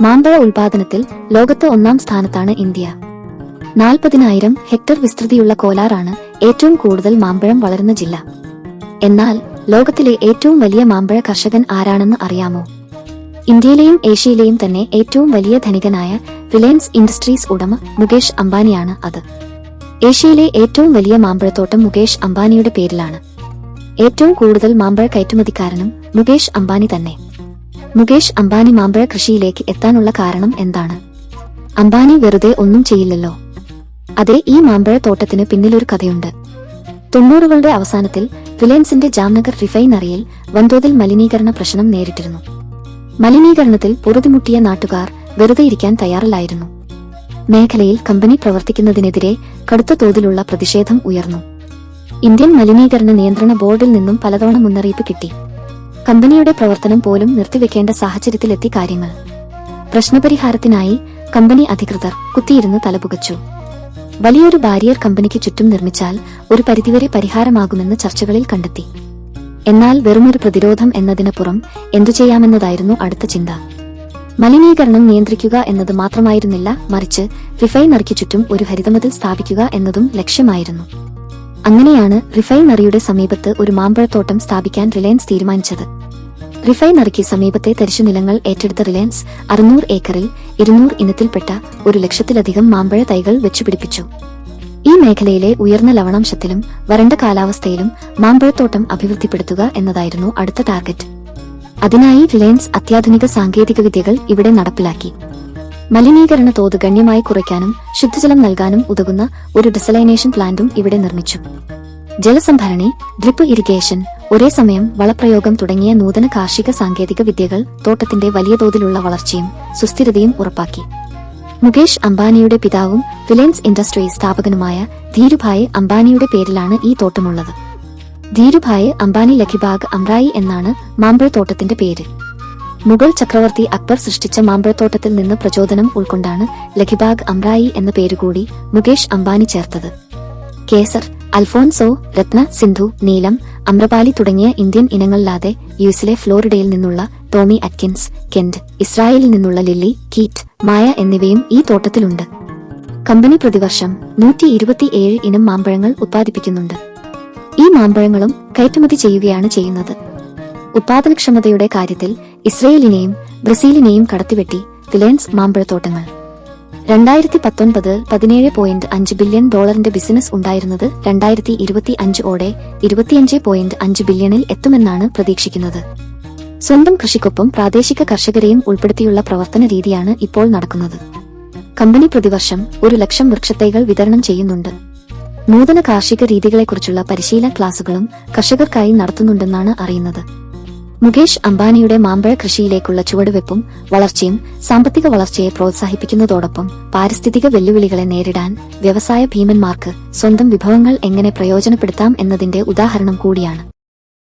മാമ്പഴ ഉൽപാദനത്തിൽ ലോകത്ത് ഒന്നാം സ്ഥാനത്താണ് ഇന്ത്യ. നാൽപ്പതിനായിരം ഹെക്ടർ വിസ്തൃതിയുള്ള കോലാറാണ് ഏറ്റവും കൂടുതൽ മാമ്പഴം വളരുന്ന ജില്ല. എന്നാൽ ലോകത്തിലെ ഏറ്റവും വലിയ മാമ്പഴ കർഷകൻ ആരാണെന്ന് അറിയാമോ? ഇന്ത്യയിലെയും ഏഷ്യയിലെയും തന്നെ ഏറ്റവും വലിയ ധനികനായ റിലയൻസ് ഇൻഡസ്ട്രീസ് ഉടമ മുകേഷ് അംബാനിയാണ് അത്. ഏഷ്യയിലെ ഏറ്റവും വലിയ മാമ്പഴത്തോട്ടം മുകേഷ് അംബാനിയുടെ പേരിലാണ്. ഏറ്റവും കൂടുതൽ മാമ്പഴ കയറ്റുമതിക്കാരനും മുകേഷ് അംബാനി തന്നെ. മുകേഷ് അംബാനി മാമ്പഴ കൃഷിയിലേക്ക് എത്താനുള്ള കാരണം എന്താണ്? അംബാനി വെറുതെ ഒന്നും ചെയ്യില്ലല്ലോ. അതെ ഈ മാമ്പഴ തോട്ടത്തിന് പിന്നിലൊരു കഥയുണ്ട്. തൊണ്ണൂറുകളുടെ അവസാനത്തിൽ റിലയൻസിന്റെ ജാംനഗർ റിഫൈനറിയിൽ വൻതോതിൽ മലിനീകരണ പ്രശ്നം നേരിട്ടിരുന്നു. മലിനീകരണത്തിൽ പൊറുതിമുട്ടിയ നാട്ടുകാർ വെറുതെ ഇരിക്കാൻ തയ്യാറല്ലായിരുന്നു. മേഖലയിൽ കമ്പനി പ്രവർത്തിക്കുന്നതിനെതിരെ കടുത്ത തോതിലുള്ള പ്രതിഷേധം ഉയർന്നു. ഇന്ത്യൻ മലിനീകരണ നിയന്ത്രണ ബോർഡിൽ നിന്നും പലതവണ മുന്നറിയിപ്പ് കിട്ടി. കമ്പനിയുടെ പ്രവർത്തനം പോലും നിർത്തിവെക്കേണ്ട സാഹചര്യത്തിലെത്തി കാര്യങ്ങൾ. പ്രശ്നപരിഹാരത്തിനായി കമ്പനി അധികൃതർ കുത്തിയിരുന്ന് തലപുകച്ചു. വലിയൊരു ബാരിയർ കമ്പനിക്ക് ചുറ്റും നിർമ്മിച്ചാൽ ഒരു പരിധിവരെ പരിഹാരമാകുമെന്ന് ചർച്ചകളിൽ കണ്ടെത്തി. എന്നാൽ വെറുമൊരു പ്രതിരോധം എന്നതിനപ്പുറം എന്തു ചെയ്യാമെന്നതായിരുന്നു അടുത്ത ചിന്ത. മലിനീകരണം നിയന്ത്രിക്കുക എന്നത് മാത്രമായിരുന്നില്ല മറിച്ച് റിഫൈനറിക്ക് ചുറ്റും ഒരു ഹരിതമതിൽ സ്ഥാപിക്കുക എന്നതും ലക്ഷ്യമായിരുന്നു. അങ്ങനെയാണ് റിഫൈനറിയുടെ സമീപത്ത് ഒരു മാമ്പഴത്തോട്ടം സ്ഥാപിക്കാൻ റിലയൻസ് തീരുമാനിച്ചത്. റിഫൈനറിക്ക് സമീപത്തെ തരിശു നിലങ്ങൾ ഏറ്റെടുത്ത റിലയൻസ് അറുന്നൂറ് ഏക്കറിൽ ഇരുന്നൂറ് ഇനത്തിൽപ്പെട്ട ഒരു ലക്ഷത്തിലധികം മാമ്പഴ തൈകൾ വെച്ചുപിടിപ്പിച്ചു. ഈ മേഖലയിലെ ഉയർന്ന ലവണാംശത്തിലും വരണ്ട കാലാവസ്ഥയിലും മാമ്പഴത്തോട്ടം അഭിവൃദ്ധിപ്പെടുത്തുക എന്നതായിരുന്നു അടുത്ത ടാർഗറ്റ്. അതിനായി റിലയൻസ് അത്യാധുനിക സാങ്കേതിക വിദ്യകൾ ഇവിടെ നടപ്പിലാക്കി. മലിനീകരണ തോത് ഗണ്യമായി കുറയ്ക്കാനും ശുദ്ധജലം നൽകാനും ഉതകുന്ന ഒരു ഡിസലൈനേഷൻ പ്ലാന്റും ഇവിടെ നിർമ്മിച്ചു. ജലസംഭരണി ഡ്രിപ്പ് ഇറിഗേഷൻ ഒരേ സമയം വളപ്രയോഗം തുടങ്ങിയ നൂതന കാർഷിക സാങ്കേതിക വിദ്യകൾ തോട്ടത്തിന്റെ വലിയ തോതിലുള്ള വളർച്ചയും സുസ്ഥിരതയും ഉറപ്പാക്കി. മുകേഷ് അംബാനിയുടെ പിതാവും റിലയൻസ് ഇൻഡസ്ട്രീസ് സ്ഥാപകനുമായ ധീരുഭായ് അംബാനിയുടെ പേരിലാണ് ഈ തോട്ടമുള്ളത്. ധീരുഭായ് അംബാനി ലഖിബാഗ് അംറായി എന്നാണ് മാമ്പഴത്തോട്ടത്തിന്റെ പേര്. മുഗൾ ചക്രവർത്തി അക്ബർ സൃഷ്ടിച്ച മാമ്പഴത്തോട്ടത്തിൽ നിന്ന് പ്രചോദനം ഉൾക്കൊണ്ടാണ് ലഖിബാഗ് അംറായി എന്ന പേരുകൂടി മുകേഷ് അംബാനി ചേർത്തത്. കേസർ അൽഫോൻസോ രത്ന സിന്ധു നീലം അമ്രപാലി തുടങ്ങിയ ഇന്ത്യൻ ഇനങ്ങളില്ലാതെ യുഎസിലെ ഫ്ലോറിഡയിൽ നിന്നുള്ള ടോമി അറ്റ്കിൻസ് കെന്റ് ഇസ്രായേലിൽ നിന്നുള്ള ലില്ലി കീറ്റ് മായ എന്നിവയും ഈ തോട്ടത്തിലുണ്ട്. കമ്പനി പ്രതിവർഷം നൂറ്റി ഇരുപത്തിയേഴ് ഇനം മാമ്പഴങ്ങൾ ഉത്പാദിപ്പിക്കുന്നുണ്ട്. ഈ മാമ്പഴങ്ങളും കയറ്റുമതി ചെയ്യുകയാണ് ചെയ്യുന്നത്. ഉത്പാദനക്ഷമതയുടെ കാര്യത്തിൽ ഇസ്രയേലിനെയും ബ്രസീലിനെയും കടത്തിവെട്ടി റിലയൻസ് മാമ്പഴത്തോട്ടങ്ങൾ. രണ്ടായിരത്തി പത്തൊൻപത് പതിനേഴ് പോയിന്റ് അഞ്ച് ബില്യൺ ഡോളറിന്റെ ബിസിനസ് ഉണ്ടായിരുന്നത് രണ്ടായിരത്തി ഇരുപത്തി അഞ്ച് ഓടെ ഇരുപത്തിയഞ്ച് പോയിന്റ് അഞ്ച് ബില്യണിൽ എത്തുമെന്നാണ് പ്രതീക്ഷിക്കുന്നത്. സ്വന്തം കൃഷിക്കൊപ്പം പ്രാദേശിക കർഷകരെയും ഉൾപ്പെടുത്തിയുള്ള പ്രവർത്തന രീതിയാണ് ഇപ്പോൾ നടക്കുന്നത്. കമ്പനി പ്രതിവർഷം ഒരു ലക്ഷം വൃക്ഷത്തൈകൾ വിതരണം ചെയ്യുന്നുണ്ട്. നൂതന കാർഷിക രീതികളെക്കുറിച്ചുള്ള പരിശീലന ക്ലാസുകളും കർഷകർക്കായി നടത്തുന്നുണ്ടെന്നാണ് അറിയുന്നത്. മുകേഷ് അംബാനിയുടെ മാമ്പഴ കൃഷിയിലേക്കുള്ള ചുവടുവെപ്പും വളർച്ചയും സാമ്പത്തിക വളർച്ചയെ പ്രോത്സാഹിപ്പിക്കുന്നതോടൊപ്പം പാരിസ്ഥിതിക വെല്ലുവിളികളെ നേരിടാൻ വ്യവസായ ഭീമന്മാർക്ക് സ്വന്തം വിഭവങ്ങൾ എങ്ങനെ പ്രയോജനപ്പെടുത്താം എന്നതിന്റെ ഉദാഹരണം കൂടിയാണ്.